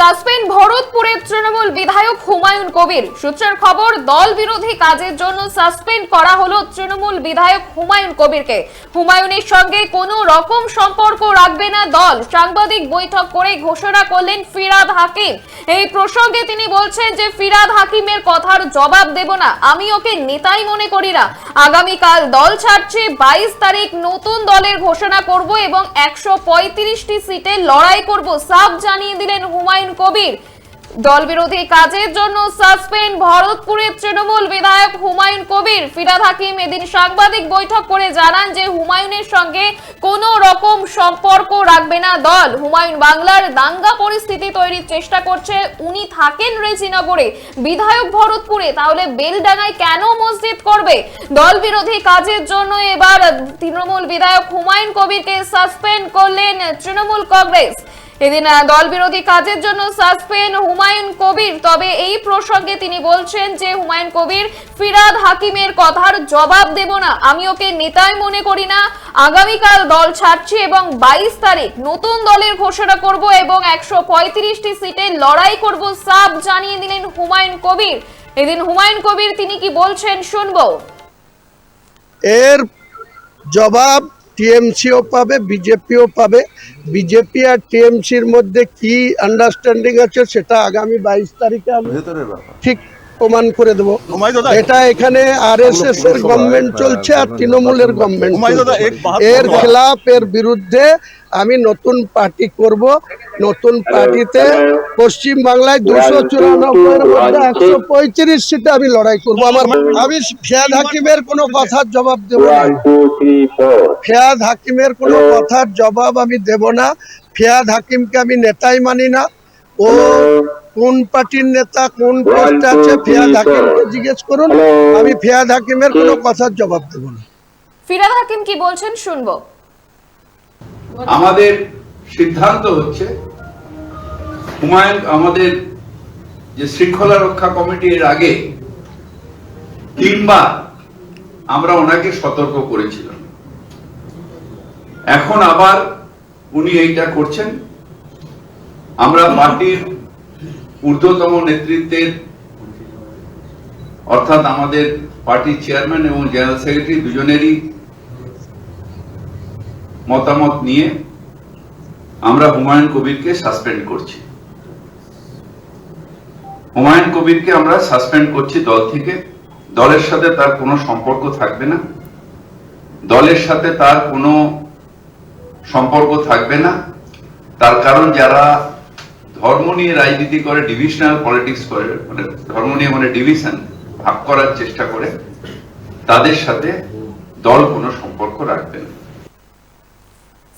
Suspend ভরতপুরের Trinamool বিধায়ক হুমায়ুন কবির। সূত্রের খবর, দল বিরোধী কাজের জন্য সাসপেন্ড করা হলো তৃণমূল বিধায়ক হুমায়ুন কবিরকে। হুমায়ুনের সঙ্গে কোনো রকম সম্পর্ক রাখবে না দল। সাংবাদিক বৈঠক করে ঘোষণা করলেন ফিরাদ হাকিম। এই প্রসঙ্গে তিনি বলছেন যে, ফিরাদ হাকিমের কথার জবাব দেব না। আমি ওকে নেতাই মনে করি না। আগামীকাল দল ছাড়ছে, বাইশ তারিখ নতুন দলের ঘোষণা করব এবং একশো সিটে লড়াই করব। সাফ জানিয়ে দিলেন হুমায়ুন কবির। দল বিরোধী কাজের জন্য সাসপেন্ড ভরতপুরের তৃণমূল বিধায়ক হুমায়ুন কবির। ফিরাদ হাকিম এদিন সাংবাদিক বৈঠক করে জানান যে, হুমায়ুনের সঙ্গে কোনো রকম সম্পর্ক রাখবে না দল। হুমায়ুন বাংলার দাঙ্গা পরিস্থিতি তৈরির চেষ্টা করছে। উনি থাকেন রেজিনগরে। বিধায়ক ভরতপুরে, তাহলে বেলডাঙ্গায় কেন মসজিদ করবে? দল বিরোধী কাজের জন্য এবার তৃণমূল বিধায়ক হুমায়ুন কবিরকে সাসপেন্ড করলেন তৃণমূল কংগ্রেস। এদিন দল বিরোধী কাজের জন্য সাসপেন্ড হুমায়ুন কবির। তবে এই প্রসঙ্গে তিনি বলছেন যে, হুমায়ুন কবির, ফিরাদ হাকিমের কথার জবাব দেব না। আমি ওকে নেতাই মনে করি না। আগামীকাল দল ছাড়ছি এবং বাইশ তারিখ নতুন দলের ঘোষণা করব এবং একশো পঁয়ত্রিশটি সিটে লড়াই করব সাফ জানিয়ে দিলেন হুমায়ুন কবির। এদিন হুমায়ুন কবির তিনি কি বলছেন শুনব। এর জবাব টিএমসিও পাবে বিজেপিও পাবে। বিজেপি আর টিএমসির মধ্যে কি আন্ডারস্ট্যান্ডিং আছে সেটা আগামী বাইশ তারিখে ঠিক প্রমাণ করে দেবো। এটা এখানে আর এস এস এর গভর্নমেন্ট চলছে আর তৃণমূলের গভর্নমেন্ট এর। খেলাফ এর বিরুদ্ধে আমি নতুন পার্টি করব। নতুন পার্টিতে পশ্চিম বাংলায় দুশো চুরানব্বই মধ্যে একশো পঁয়ত্রিশ সিটে আমি লড়াই করব। আমার আমি ফেয়াদ হাকিমের কোনো কথার জবাব দেবো না. ফিয়াদ হাকিমের কোনো কথার জবাব আমি দেব না। ফেয়াদ হাকিমকে আমি নেতাই মানি না। ও কোন পার্টির নেতা কোন পোস্ট আছে ফিয়াদ হাকিমকে জিজ্ঞেস করুন আমি ফিয়াদ হাকিমের কোনো কথার জবাব দেব না। ফিরাদ হাকিম কি বলছেন শুনব। আমাদের সিদ্ধান্ত হচ্ছে হুমায়ুন আমাদের যে শৃঙ্খলা রক্ষা কমিটি এর আগে তিনবার আমরা ওনাকে সতর্ক করেছিলাম। এখন আবার উনি এইটা করছেন আমরা পার্টির ঊর্ধ্বতম নেতৃত্বের, অর্থাৎ আমাদের পার্টির চেয়ারম্যান এবং জেনারেল সেক্রেটারি দুজনেরই মতামত নিয়ে আমরা হুমায়ুন কবিরকে সাসপেন্ড করছি। হুমায়ুন কবিরকে আমরা সাসপেন্ড করছি দল থেকে। দলের সাথে তার কোনো সম্পর্ক থাকবে না। দলের সাথে তার কোনো সম্পর্ক থাকবে না। তার কারণ যারা ধর্ম নিয়ে রাজনীতি করে ডিভিশনাল পলিটিক্স করে মানে ধর্ম নিয়ে মানে ডিভিশন ভাগ করার চেষ্টা করে, তাদের সাথে দল কোনো সম্পর্ক রাখবে না।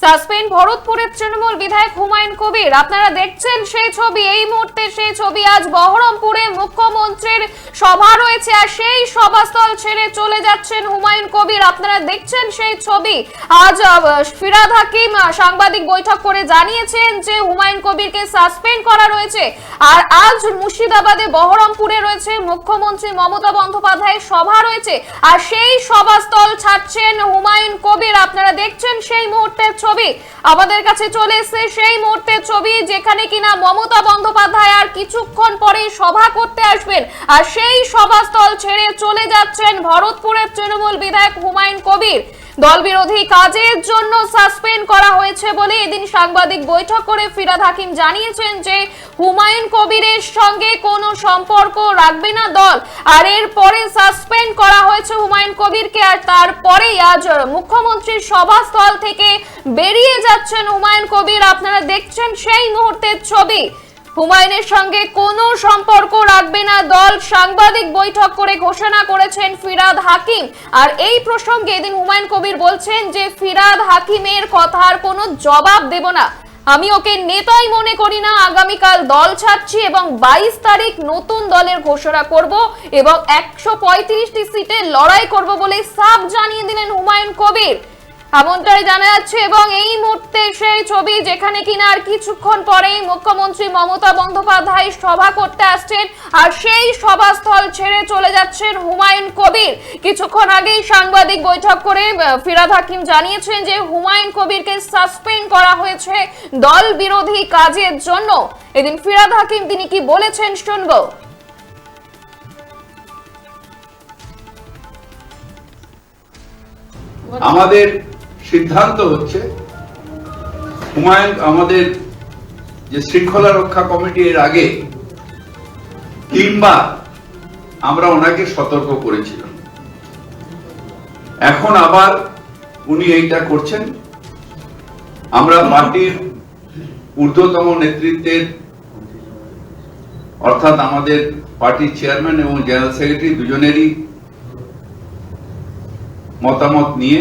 সাসপেন্ড ভরতপুরের তৃণমূল বিধায়ক হুমায়ুন কবির। আপনারা দেখছেন সেই ছবি, এই মুহূর্তে সেই ছবি আজ বহরমপুরে মুখ্যমন্ত্রীর সভা রয়েছে আর সেই সভাস্থল ছেড়ে চলে যাচ্ছেন হুমায়ুন কবির। আপনারা দেখছেন সেই ছবি। আজ ফিরাদ হাকিম সাংবাদিক বৈঠক করে জানিয়েছেন যে হুমায়ুন কবিরকে সাসপেন্ড করা রয়েছে। আর আজ মুর্শিদাবাদে বহরমপুরে রয়েছে মুখ্যমন্ত্রী মমতা বন্দ্যোপাধ্যায়ের সভা রয়েছে। আর সেই সভাস্থল ছাড়ছেন হুমায়ুন কবির। আপনারা দেখছেন সেই মুহূর্তের ছবি। আমাদের কাছে চলে এসেছে সেই মুহূর্তের ছবি যেখানে কিনা মমতা বন্দ্যোপাধ্যায় আর কিছুক্ষণ পরেই সভা করতে আসবেন। আর সেই সভাস্থল ছেড়ে চলে যাচ্ছেন ভরতপুরের তৃণমূল বিধায়ক হুমায়ুন কবির। দল বিরোধী কাজের জন্য সাসপেন্ড করা হয়েছে বলে এদিন সাংবাদিক বৈঠক করে ফিরাদ হাকিম জানিয়েছেন যে হুমায়ুন কবিরের সঙ্গে কোনো সম্পর্ক রাখবে না দল। আর এরপরে সাসপেন্ড করা হয়েছে হুমায়ুন কবিরকে, আর তারপরেই আজ মুখ্যমন্ত্রীর সভাস্থল থেকে বেরিয়ে যাচ্ছেন হুমায়ুন কবির। আপনারা দেখছেন সেই মুহূর্তের ছবি। হুমায়ুনের সঙ্গে কোনো সম্পর্ক রাখবে না দল। সাংবাদিক বৈঠক করে ঘোষণা করেছেন ফিরাদ হাকিম। আর এই প্রসঙ্গে এদিন হুমায়ুন কবির বলছেন যে, ফিরাদ হাকিমের কথার কোনো জবাব দেব না। আমি ওকে নেতাই মনে করি না। আগামীকাল দল ছাড়ছি এবং বাইশ তারিখ নতুন দলের ঘোষণা করব এবং একশো সিটে লড়াই করব বলে সাফ জানিয়ে দিলেন হুমায়ুন কবির। এমনটাই জানা যাচ্ছে এবং এই মুহূর্তে সেই ছবি যেখানে কিনা আর কিছুক্ষণ পরেই মুখ্যমন্ত্রী মমতা বন্দ্যোপাধ্যায় সভা করতে আসছেন আর সেই সভাস্থল ছেড়ে চলে যাচ্ছেন হুমায়ুন কবির। কিছুক্ষণ আগেই সাংবাদিক বৈঠক করে ফিরাদ হাকিম জানিয়েছেন যে হুমায়ুন কবিরকে সাসপেন্ড করা হয়েছে দল বিরোধী কাজের জন্য। এদিন ফিরাদ হাকিম তিনি কি বলেছেন শুনব। আমাদের সিদ্ধান্ত হচ্ছে, হুমায়ুন আমাদের যে শৃঙ্খলা রক্ষা কমিটি এর আগে তিনবার আমরা ওনাকে সতর্ক করেছিলাম। এখন আবার উনি এইটা করছেন। আমরা পার্টির ঊর্ধ্বতম নেতৃত্বের, অর্থাৎ আমাদের পার্টির চেয়ারম্যান এবং জেনারেল সেক্রেটারি দুজনেরই মতামত নিয়ে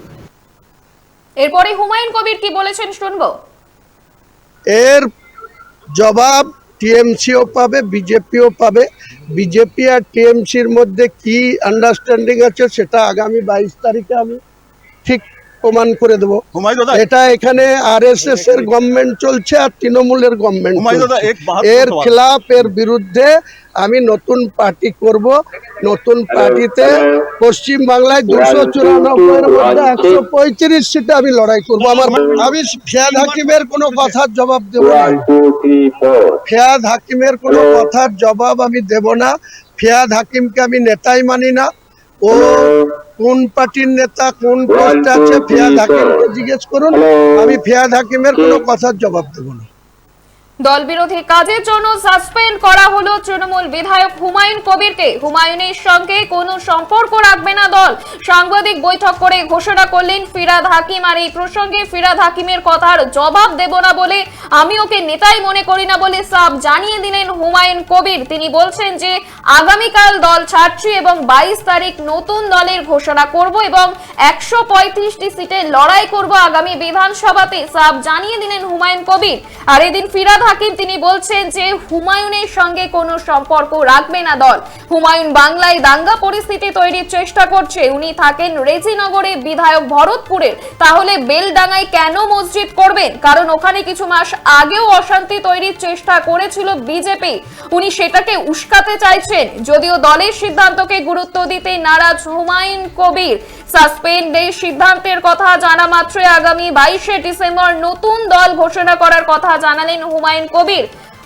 এরপরে হুমায়ুন কবির কি বলেছেন শুনব? এর জবাব টিএমসিও পাবে, বিজেপিও পাবে। বিজেপি আর টিএমসির মধ্যে কি আন্ডারস্ট্যান্ডিং আছে সেটা আগামী বাইশ তারিখে আমি ঠিক প্রমাণ করে দেবো। এটা এখানে আর এস এস এর গভর্নমেন্ট চলছে আর তৃণমূলের গভর্নমেন্ট এর। খেলাফ এর বিরুদ্ধে আমি নতুন পার্টি করব। নতুন পার্টিতে পশ্চিম বাংলায় দুশো চুরানব্বই মধ্যে একশো পঁয়ত্রিশ সিটে আমি লড়াই করব। আমার আমি ফিয়াদ হাকিমের কোনো কথার জবাব দেব না। ফিয়াদ হাকিমের কোনো কথার জবাব আমি দেব না। ফিয়াদ হাকিমকে আমি নেতাই মানি না। ও কোন পার্টির নেতা কোন পোস্ট আছে? ফিয়াদ হাকিমকে জিজ্ঞেস করুন। আমি ফিয়াদ হাকিমের কোনো কথার জবাব দেবো না। দল বিরোধী কাজের জন্য সাসপেন্ড করা হলো তৃণমূল বিধায়ক হুমায়ুন কবিরকে। হুমায়ুনের সঙ্গে কোনো সম্পর্ক রাখবে না দল। সাংবাদিক বৈঠক করে ঘোষণা করলেন ফিরাদ হাকিম আর এই প্রসঙ্গে ফিরাদ হাকিমের কথার জবাব দেব না বলে আমি ওকে নেতাই মনে করি না বলে সাব জানিয়ে দিলেন হুমায়ুন কবির। তিনি বলছেন যে, আগামীকাল দল ছাড়ছি এবং বাইশ তারিখ নতুন দলের ঘোষণা করব এবং একশো পঁয়ত্রিশটি সিটে লড়াই করব আগামী বিধানসভাতে সাব জানিয়ে দিলেন হুমায়ুন কবির। আর এদিন ফিরাদ হাকিম তিনি বলছেন যে হুমায়ুনের সঙ্গে কোনো সম্পর্ক রাখবে না দল। হুমায়ুন বাংলায় দাঙ্গা পরিস্থিতি তৈরির চেষ্টা করছে। উনি থাকেন রেজিনগরে বিধায়ক ভরতপুরের। তাহলে বেলডাঙ্গায় কেন মসজিদ করবেন? কারণ ওখানে কিছু মাস আগেও অশান্তি তৈরির চেষ্টা করেছিল বিজেপি। উনি সেটাকে উস্কাতে চাইছেন। যদিও দলের সিদ্ধান্তকে গুরুত্ব দিতে নারাজ হুমায়ুন কবির। সাসপেন্ডের সিদ্ধান্তের কথা জানা মাত্রই আগামী বাইশে ডিসেম্বর নতুন দল ঘোষণা করার কথা জানালেন হুমায়ুন কবির।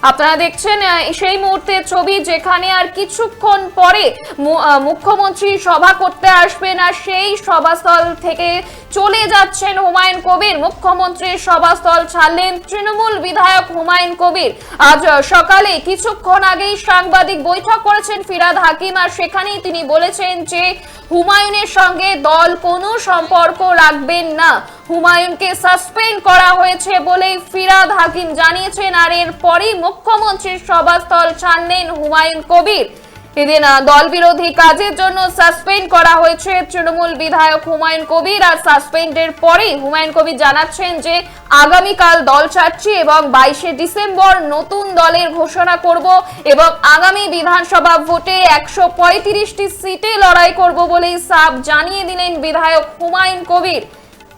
আপনারা দেখছেন সেই মুহূর্তের ছবি যেখানে আর কিছুক্ষণ পরে মুখ্যমন্ত্রী সভা করতে আসবেন আর সেই সভাস্থল থেকে চলে যাচ্ছেন হুমায়ুন কবির। মুখ্যমন্ত্রীর সভাস্থল ছাড়লেন তৃণমূল বিধায়ক হুমায়ুন কবির। আজ সকালে কিছুক্ষণ আগেই সাংবাদিক বৈঠক করেছেন ফিরাদ হাকিম আর সেখানেই তিনি বলেছেন যে হুমায়ুনের সঙ্গে দল কোনো সম্পর্ক রাখবেন না। হুমায়ুনকে সাসপেন্ড করা হয়েছে বলে ফিরাদ হাকিম জানিয়েছেন, আর এর পরেই মুখ্যমন্ত্রীর সভাস্থল ছাড়লেন হুমায়ুন কবির। এদিন দল বিরোধী কাজের জন্য সাসপেন্ড করা হয়েছে তৃণমূল বিধায়ক হুমায়ুন কবির, আর সাসপেন্ডের পরেই হুমায়ুন কবির জানাচ্ছেন যে, আগামীকাল দল ছাড়ছি এবং বাইশে ডিসেম্বর নতুন দলের ঘোষণা করব এবং আগামী বিধানসভা ভোটে একশো পঁয়ত্রিশটি সিটে লড়াই করব বলেই সাব জানিয়ে দিলেন বিধায়ক হুমায়ুন কবির।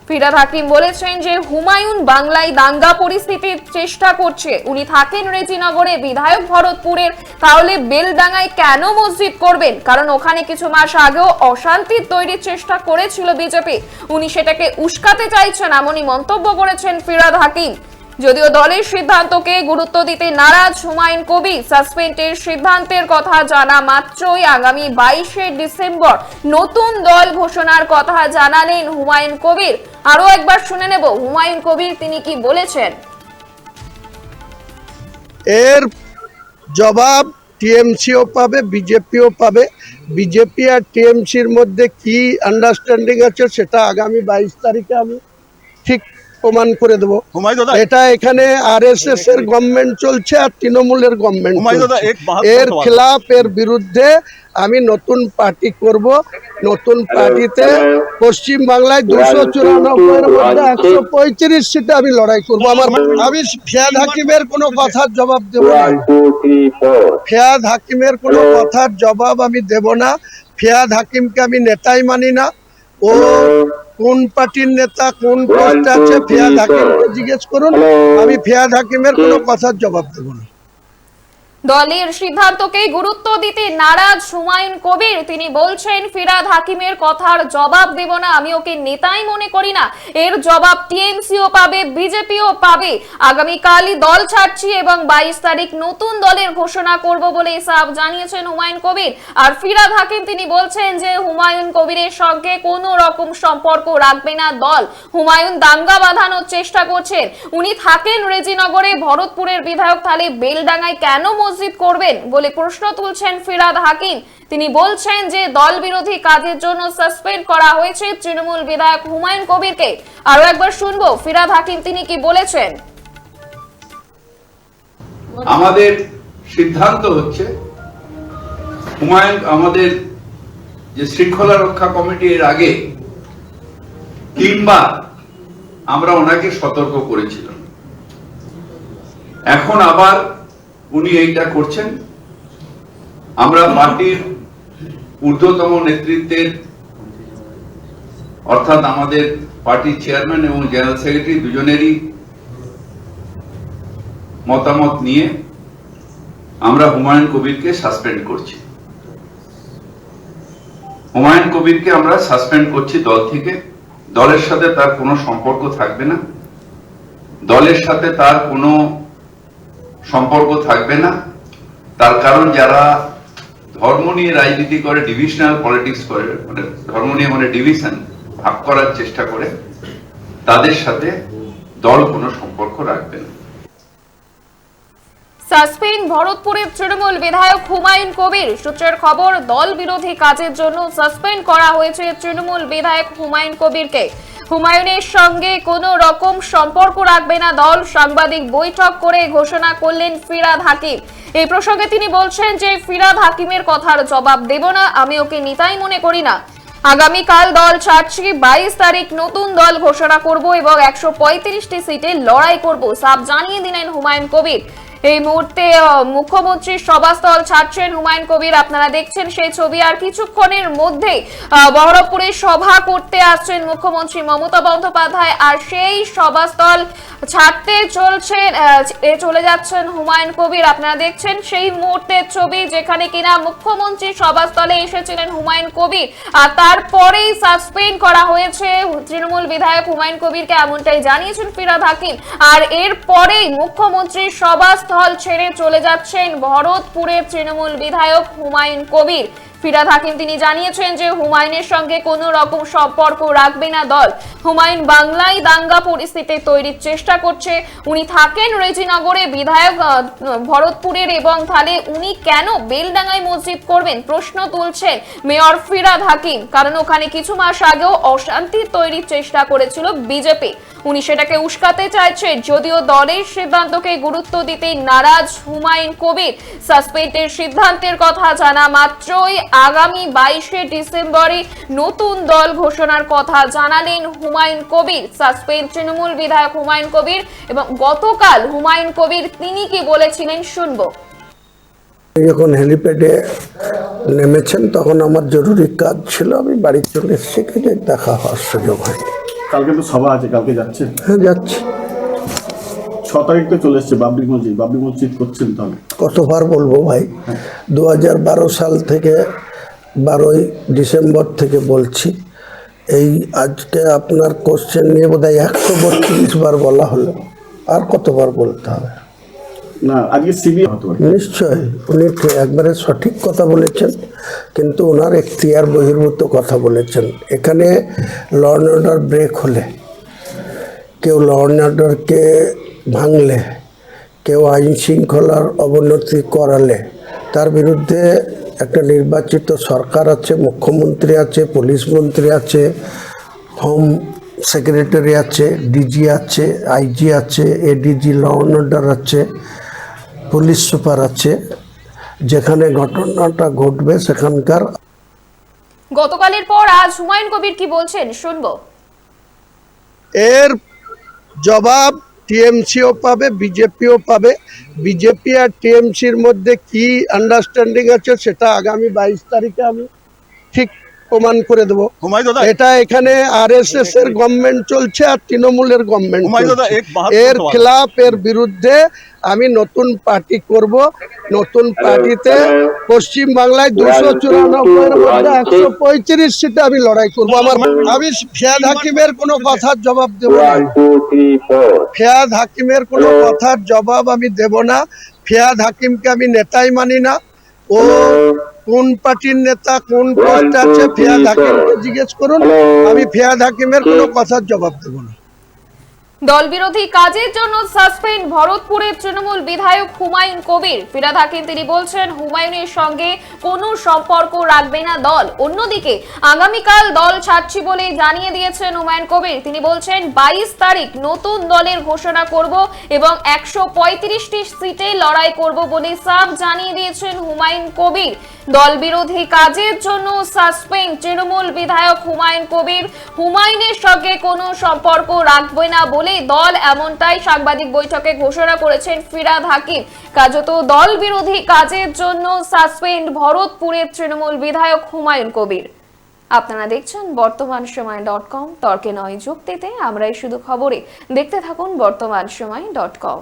ফিরাদ হাকিম বলেছেন যে হুমায়ুন বাংলায় দাঙ্গা পরিস্থিতির চেষ্টা করছে। উনি থাকেন রেজিনগরে, বিধায়ক ভরতপুরের। তাহলে বেলডাঙ্গায় কেন মসজিদ করবেন? কারণ ওখানে কিছু মাস আগেও অশান্তির তৈরির চেষ্টা করেছিল বিজেপি। উনি সেটাকে উস্কাতে চাইছেন, এমনই মন্তব্য করেছেন ফিরাদ হাকিম। যদিও দলের সিদ্ধান্তকে গুরুত্ব দিতে নারাজ হুমায়ুন কবি সাসপেন্ডের সিদ্ধান্তের কথা জানা মাত্রই আগামী বাইশে ডিসেম্বর নতুন দল ঘোষণার কথা জানালেন হুমায়ুন কবির। আরও একবার শুনে নেব হুমায়ুন কবির তিনি কি বলেছেন। এর জবাব টিএমসিও পাবে, বিজেপিও পাবে। বিজেপি আর টিএমসির মধ্যে কি আন্ডারস্ট্যান্ডিং আছে সেটা আগামী বাইশ তারিখে আমি ঠিক প্রমাণ করে দেবো। হুমায়ুন দাদা এটা এখানে আরএসএস এর গভর্নমেন্ট চলছে আর তৃণমূলের গভর্নমেন্ট এর। খেলাফ এর বিরুদ্ধে আমি নতুন পার্টি করব। নতুন পার্টিতে পশ্চিম বাংলায় দুশো চুরানব্বইয়ের মধ্যে একশো পঁয়ত্রিশ সিটে আমি লড়াই করব। আমার আমি ফেয়াদ হাকিমের কোনো কথার জবাব দেব না। ফেয়াদ হাকিমের কোনো কথার জবাব আমি দেব না। ফেয়াদ হাকিমকে আমি নেতাই মানি না। ও কোন পার্টির নেতা কোন পোস্ট আছে? ফিয়াদ হাকিমকে জিজ্ঞেস করুন। আমি ফিয়াদ হাকিমের কোনো কথার জবাব দেবো না। দলের সিদ্ধান্তকে গুরুত্ব দিতে নারাজ হুমায়ুন কবির। তিনি বলছেন, ফিরাদ হাকিমের কথার জবাব দেব না, আমি ওকে নেতাই মনে করি না। এর জবাব টিএমসিও পাবে, বিজেপিও পাবে। আগামীকালই দল ছাড়ছি এবং বাইশ তারিখ নতুন দলের ঘোষণা করব বলে সাফ জানিয়েছেন হুমায়ুন কবির। আর ফিরাদ হাকিম, তিনি বলছেন যে হুমায়ুন কবিরের সঙ্গে কোনো রকম সম্পর্ক রাখবে না দল। হুমায়ুন দাঙ্গা বাঁধানোর চেষ্টা করছেন। উনি থাকেন রেজিনগরে, ভরতপুরের বিধায়ক তাহলে বেলডাঙ্গায়। কেন মসজিদ করবেন বলে প্রশ্ন তুলছেন ফিরাদ হাকিম। তিনি বলছেন যে দল বিরোধী কাজের জন্য সাসপেন্ড করা হয়েছে তৃণমূল বিধায়ক হুমায়ুন কবিরকে। আরও একবার শুনব, ফিরাদ হাকিম তিনি কি বলেছেন? আমাদের সিদ্ধান্ত হচ্ছে, হুমায়ুন, আমাদের যে শৃঙ্খলা রক্ষা কমিটি এর আগে তিনবার আমরা ওনাকে সতর্ক করেছিলাম। এখন আবার উনি এইটা করছেন। আমরা পার্টির ঊর্ধ্বতম নেতৃত্বের, অর্থাৎ আমাদের পার্টির চেয়ারম্যান এবং জেনারেল সেক্রেটারি দুজনেরই মতামত নিয়ে আমরা হুমায়ুন কবিরকে সাসপেন্ড করছি। হুমায়ুন কবিরকে আমরা সাসপেন্ড করছি দল থেকে। দলের সাথে তার কোনো সম্পর্ক থাকবে না। দলের সাথে তার কোনো সম্পর্ক থাকবে না। তার কারণ যারা ধর্ম নিয়ে রাজনীতি করে ডিভিশনাল পলিটিক্স করে মানে ধর্ম নিয়ে মানে ডিভিশন ভাগ করার চেষ্টা করে, তাদের সাথে দল কোনো সম্পর্ক রাখবে না। ভরতপুরের তৃণমূল বিধায়ক হুমায়ুন কবির। সূত্রের খবর, দল বিরোধী কাজের জন্য সাসপেন্ড করা হয়েছে তৃণমূল বিধায়ক হুমায়ুন কবিরকে। হুমায়ুনের সঙ্গে কোনো রকম সম্পর্ক রাখবে না দল। সাংবাদিক বৈঠক করে ঘোষণা করলেন ফিরাদ হাকিম। এই প্রসঙ্গে তিনি বলছেন যে, ফিরাদ হাকিমের কথার জবাব দেব না, আমি ওকে নিতাই মনে করি না। আগামীকাল দল ছাড়ছি, বাইশ তারিখ নতুন দল ঘোষণা করব এবং একশো সিটে লড়াই করব। সাফ জানিয়ে দিলেন হুমায়ুন কবির। এই মুহূর্তে আহ, মুখ্যমন্ত্রীর সভাস্থল ছাড়ছেন হুমায়ুন কবির। আপনারা দেখছেন সেই ছবি। আর কিছুক্ষণের মধ্যে বহরমপুরে সভা করতে আসছেন মুখ্যমন্ত্রী মমতা বন্দ্যোপাধ্যায়। আর সেই সভাস্থল ছাড়তে চলছেন চলে যাচ্ছেন হুমায়ুন কবির। আপনারা দেখছেন সেই মুহূর্তের ছবি যেখানে কিনা মুখ্যমন্ত্রী সভাস্থলে এসেছিলেন হুমায়ুন কবির। আর তারপরেই সাসপেন্ড করা হয়েছে তৃণমূল বিধায়ক হুমায়ুন কবিরকে এমনটাই জানিয়েছেন ফিরাদ হাকিম। আর এরপরেই মুখ্যমন্ত্রীর সভাস্থল ছেড়ে চলে যাচ্ছেন ভরতপুরের তৃণমূল বিধায়ক হুমায়ুন কবির। ফিরাদ হাকিম তিনি জানিয়েছেন যে হুমায়ুনের সঙ্গে কোনো রকম সম্পর্ক রাখবে না দল। হুমায়ুন বাংলায় দাঙ্গা পরিস্থিতি তৈরির চেষ্টা করছে। উনি থাকেন রেজিনগরে। বিধায়ক ভরতপুরের এবং তাহলে উনি কেন বেলডাঙ্গায় মসজিদ করবেন? প্রশ্ন তুলছেন মেয়র ফিরাদ হাকিম। কারণ ওখানে কিছু মাস আগেও অশান্তি তৈরির চেষ্টা করেছিল বিজেপি। উনি সেটাকে উস্কাতে চাইছে, যদিও দলের সিদ্ধান্তকে গুরুত্ব দিতে নারাজ হুমায়ুন কবির। সাসপেন্ডের সিদ্ধান্তের কথা জানা মাত্রই আগামী বাইশে ডিসেম্বরে নতুন দল ঘোষণার কথা জানালেন হুমায়ুন কবির। সাসপেন্ড তৃণমূল বিধায়ক হুমায়ুন কবির এবং গতকাল হুমায়ুন কবির তিনি কি বলেছিলেন শুনব। যখন হেলিপ্যাডে নেমেছেন, তখন আমার জরুরি কাজ ছিল আমি বাড়ি চলে এসেছি দেখা হওয়ার সুযোগ হয়নি। কালকে তো সভা আছে কালকে যাচ্ছে। হ্যাঁ যাচ্ছি। ছ তারিখ তো চলে এসছে বাবরি মসজিদ। বাবরি মসজিদ করছেন তাহলে কতবার বলব ভাই? দু হাজার বারো সাল থেকে বারোই ডিসেম্বর থেকে বলছি। এই আজকে আপনার কোশ্চেন নিয়ে বোধহয় একশো বত্রিশ বার বলা হলো। আর কতবার বলতে হবে? নিশ্চয়, উনি একবারে সঠিক কথা বলেছেন, কিন্তু ওনার এখতিয়ার বহির্ভূত কথা বলেছেন। এখানে ল অর্ডার ব্রেক হলে, কেউ ল অর্ডারকে ভাঙলে, কেউ আইন শৃঙ্খলার অবনতি করালে, তার বিরুদ্ধে একটা নির্বাচিত সরকার আছে, মুখ্যমন্ত্রী আছে, পুলিশ মন্ত্রী আছে হোম সেক্রেটারি আছে ডিজি আছে আইজি আছে এডিজি ল অর্ডার আছে। পুলিশ সুপার আছে যেখানে ঘটনাটা ঘটবে সেখানকার। গতকালের পর আজ হুমায়ুন কবির কি বলছেন শুনব। এর জবাব টিএমসিও পাবে বিজেপিও পাবে। বিজেপি আর টিএমসির মধ্যে কি আন্ডারস্ট্যান্ডিং আছে সেটা আগামী বাইশ তারিখে আমি ঠিক প্রমাণ করে দেবো। এটা এখানে আরএসএস এর গভর্নমেন্ট চলছে আর তৃণমূলের গভর্নমেন্ট এর। খেলাফ এর বিরুদ্ধে আমি নতুন পার্টি করব। নতুন পার্টিতে পশ্চিম বাংলায় দুশো চুরানব্বই মধ্যে একশো পঁয়ত্রিশ সিটে আমি লড়াই করব। আমার আমি ফিয়াদ হাকিমের কোনো কথার জবাব দেব না। ফিয়াদ হাকিমের কোনো কথার জবাব আমি দেব না। ফিয়াদ হাকিমকে আমি নেতাই মানি না। ও কোন পার্টির নেতা কোন পোস্ট আছে? ফিয়াদ হাকিমকে জিজ্ঞেস করুন। আমি ফিয়াদ হাকিমের কোনো কথার জবাব দেবো না। দল বিরোধী কাজের জন্য সাসপেন্ড ভরতপুরের তৃণমূল বিধায়ক হুমায়ুন কবির। ফিরাদ হাকিম তিনি বলছেন, হুমায়ুনের সঙ্গে কোনো সম্পর্ক রাখবে না দল। অন্যদিকে আগামীকাল দল ছাড়ছি বলে জানিয়ে দিয়েছেন হুমায়ুন কবির। তিনি বলছেন, বাইশ তারিখ নতুন দলের ঘোষণা করব এবং একশো পঁয়ত্রিশটি সিটে লড়াই করব বলে সাফ জানিয়ে দিয়েছেন হুমায়ুন কবির। দল বিরোধী কাজের জন্য সাসপেন্ড তৃণমূল বিধায়ক হুমায়ুন কবির। হুমায়ুনের সঙ্গে কোনো সম্পর্ক রাখবে না বলে দল এমনটাই সাংবাদিক বৈঠকে ঘোষণা করেছেন ফিরাদ হাকিম। কাজত দল বিরোধী কাজের জন্য সাসপেন্ড ভরতপুরের তৃণমূল বিধায়ক হুমায়ুন কবির। আপনারা দেখছেন বর্তমান সময় ডট কম। তর্কে নয়, যুক্তিতে আমরাই শুধু খবরে। দেখতে থাকুন বর্তমান সময় ডট কম।